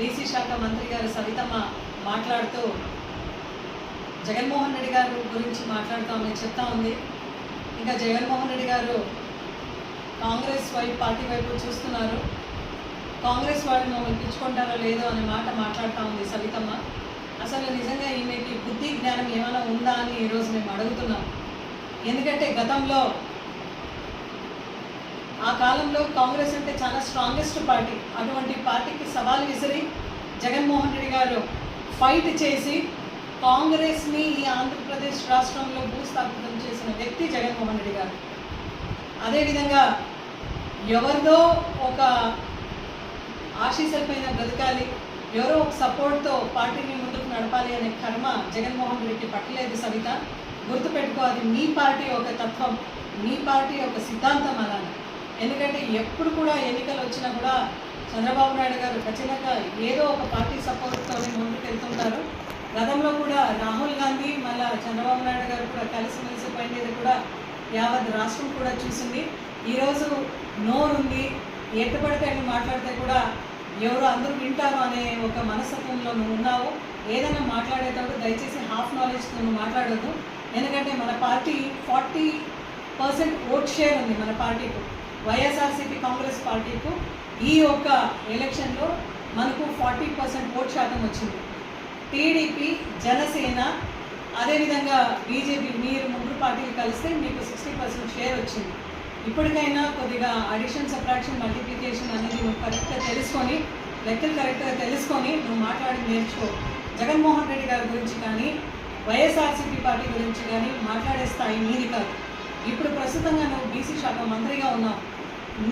మంత్రి గారు సవితమ్మ మాట్లాడుతూ జగన్మోహన్ రెడ్డి గారు గురించి మాట్లాడుతామని చెప్తా ఉంది. ఇంకా జగన్మోహన్ రెడ్డి గారు కాంగ్రెస్ వైపు పార్టీ వైపు చూస్తున్నారు. కాంగ్రెస్ వాళ్ళు మమ్మల్ని పిలుచుకుంటారో లేదో అనే మాట మాట్లాడుతూ ఉంది సవితమ్మ. అసలు నిజంగా ఈమెకి బుద్ధి జ్ఞానం ఏమైనా ఉందా అని ఈరోజు మేము అడుగుతున్నాం. ఎందుకంటే గతంలో ఆ కాలంలో కాంగ్రెస్ అంటే చాలా స్ట్రాంగెస్ట్ పార్టీ. అటువంటి పార్టీకి సవాల్ విసిరి జగన్మోహన్ రెడ్డి గారు ఫైట్ చేసి కాంగ్రెస్ని ఈ ఆంధ్రప్రదేశ్ రాష్ట్రంలో భూస్థాపితం చేసిన వ్యక్తి జగన్మోహన్ రెడ్డి గారు. అదేవిధంగా ఎవరిదో ఒక ఆశీస్సులపైన బ్రతకాలి ఎవరో ఒక సపోర్ట్తో పార్టీని ముందుకు నడపాలి అనే కర్మ జగన్మోహన్ రెడ్డికి పట్టలేదు సవిత. గుర్తుపెట్టుకో అది మీ పార్టీ యొక్క తత్వం మీ పార్టీ యొక్క సిద్ధాంతం అలానే. ఎందుకంటే ఎప్పుడు కూడా ఎన్నికలు వచ్చినా కూడా చంద్రబాబు నాయుడు గారు ఖచ్చితంగా ఏదో ఒక పార్టీ సపోర్ట్తో ముందుకు వెళ్తుంటారు. గతంలో కూడా రాహుల్ గాంధీ మళ్ళా చంద్రబాబు నాయుడు గారు కూడా కలిసిమెలిసి పోయినది కూడా యావత్ రాష్ట్రం కూడా చూసింది. ఈరోజు నోరుంది ఎట్టు పడితే అని మాట్లాడితే కూడా ఎవరు అందరూ వింటారు అనే ఒక మనస్తత్వంలో నువ్వు ఉన్నావు. ఏదైనా మాట్లాడేటప్పుడు దయచేసి హాఫ్ నాలెడ్జ్తో నువ్వు మాట్లాడద్దు. ఎందుకంటే మన party forty percent vote share ఉంది మన పార్టీకు. వైఎస్ఆర్సీపీ కాంగ్రెస్ పార్టీకు ఈ యొక్క ఎలక్షన్లో మనకు ఫార్టీ పర్సెంట్ ఓట్ శాతం వచ్చింది. టీడీపీ జనసేన అదేవిధంగా బీజేపీ మీరు ముగ్గురు పార్టీలు కలిస్తే మీకు సిక్స్టీ పర్సెంట్ షేర్ వచ్చింది. ఇప్పటికైనా కొద్దిగా అడిషన్ సబ్ట్రాక్షన్ మల్టిప్లికేషన్ అనేది నువ్వు కరెక్ట్గా తెలుసుకొని లెక్కలు కరెక్ట్గా తెలుసుకొని నువ్వు మాట్లాడి నేర్చుకో. జగన్మోహన్ రెడ్డి గారి గురించి కానీ వైఎస్ఆర్సీపీ పార్టీ గురించి కానీ మాట్లాడే స్థాయి నీది కాదు. ఇప్పుడు ప్రస్తుతంగా నువ్వు బీసీ శాఖ మంత్రిగా ఉన్నావు.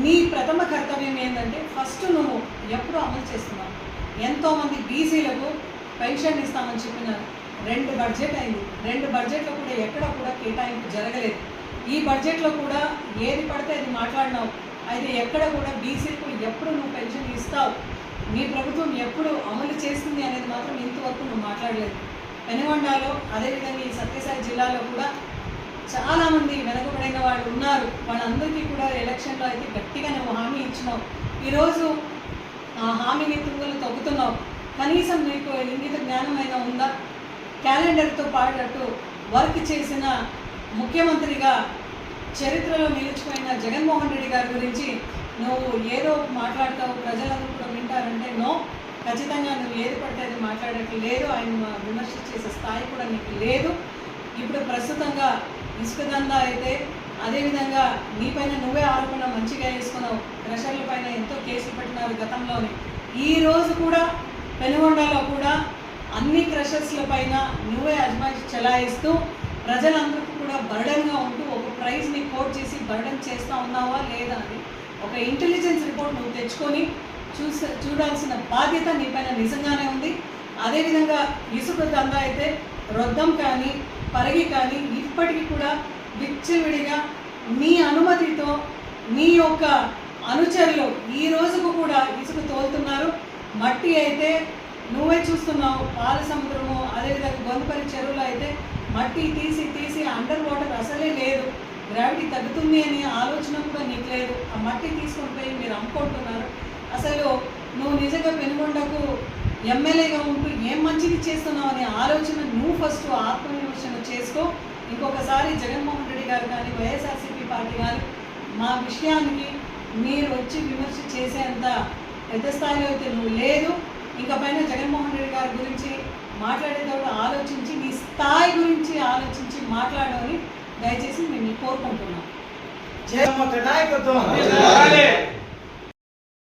నీ ప్రథమ కర్తవ్యం ఏంటంటే ఫస్ట్ నువ్వు ఎప్పుడు అమలు చేస్తున్నావు. ఎంతోమంది బీసీలకు పెన్షన్ ఇస్తామని చెప్పిన రెండు బడ్జెట్ అయింది. రెండు బడ్జెట్లో కూడా ఎక్కడ కూడా కేటాయింపు జరగలేదు. ఈ బడ్జెట్లో కూడా ఏది పడితే అది మాట్లాడినావు. అయితే ఎక్కడ కూడా బీసీలకు ఎప్పుడు నువ్వు పెన్షన్ ఇస్తావు? నీ ప్రభుత్వం ఎప్పుడు అమలు చేస్తుంది అనేది మాత్రం ఇంతవరకు నువ్వు మాట్లాడలేదు. పెనుగొండలో అదేవిధంగా ఈ సత్యసాయి జిల్లాలో కూడా చాలామంది వెనకబడిన వాళ్ళు ఉన్నారు. వాళ్ళందరికీ కూడా ఎలక్షన్లో అయితే గట్టిగా నువ్వు హామీ ఇచ్చినావు. ఈరోజు ఆ హామీని తుంగలు తొక్కుతున్నావు కనీసం నీకు ఇంగిత అయినా ఉందా? క్యాలెండర్తో పాడట్టు వర్క్ చేసిన ముఖ్యమంత్రిగా చరిత్రలో నిలిచిపోయిన జగన్మోహన్ రెడ్డి గారి గురించి నువ్వు ఏదో మాట్లాడతావు ప్రజలందరూ కూడా వింటారంటే నో ఖచ్చితంగా నువ్వు ఏది పడితే అది మాట్లాడట్లేదు. ఆయన విమర్శ చేసే స్థాయి కూడా నీకు లేదు. ఇప్పుడు ప్రస్తుతంగా ఇసుక దందా అయితే అదేవిధంగా నీపైన నువ్వే ఆరోపణ మంచిగా వేసుకున్నావు. క్రషర్ల పైన ఎంతో కేసులు పెట్టినారు గతంలోనే. ఈ రోజు కూడా పెనుగొండలో కూడా అన్ని క్రషర్స్ల పైన నువ్వే అజమాయిషి చెలాయిస్తూ ప్రజలందరికీ కూడా బర్డన్గా ఉంటూ ఒక ప్రైజ్ని కోట్ చేసి బర్డన్ చేస్తూ ఉన్నావా లేదా అని ఒక ఇంటెలిజెన్స్ రిపోర్ట్ నువ్వు తెచ్చుకొని చూస చూడాల్సిన బాధ్యత నీ పైన నిజంగానే ఉంది. అదేవిధంగా ఇసుక దందా అయితే రొద్దం కానీ పరిగి కానీ ఇప్పటికీ కూడా విచ్చలవిడిగా మీ అనుమతితో మీ యొక్క అనుచరులు ఈ రోజుకు కూడా ఇసుక తోలుతున్నారు. మట్టి అయితే నువ్వే చూస్తున్నావు పాల సముద్రము అదేవిధంగా గొంతుపల్లి చెరువులో అయితే మట్టి తీసి తీసి అండర్ వాటర్ అసలే లేదు. గ్రావిటీ తగ్గుతుంది అనే ఆలోచన కూడా నీకు లేదు. ఆ మట్టి తీసుకొని పోయి మీరు అమ్ముకుంటున్నారు. అసలు నువ్వు నిజంగా పెనుగొండకు ఎమ్మెల్యేగా ఉంటూ ఏం మంచిది చేస్తున్నావు అనే ఆలోచన నువ్వు ఫస్ట్ ఆత్మవిమర్శన చేసుకో. ఇంకొకసారి జగన్మోహన్ రెడ్డి గారు కానీ వైఎస్ఆర్సీపీ పార్టీ కానీ మా విషయానికి మీరు వచ్చి విమర్శ చేసేంత పెద్ద స్థాయిలో అయితే నువ్వు లేదు. ఇంకా పైన జగన్మోహన్ రెడ్డి గారి గురించి మాట్లాడేటప్పుడు ఆలోచించి నీ స్థాయి గురించి ఆలోచించి మాట్లాడమని దయచేసి మేము కోరుకుంటున్నాం. నాయకత్వం.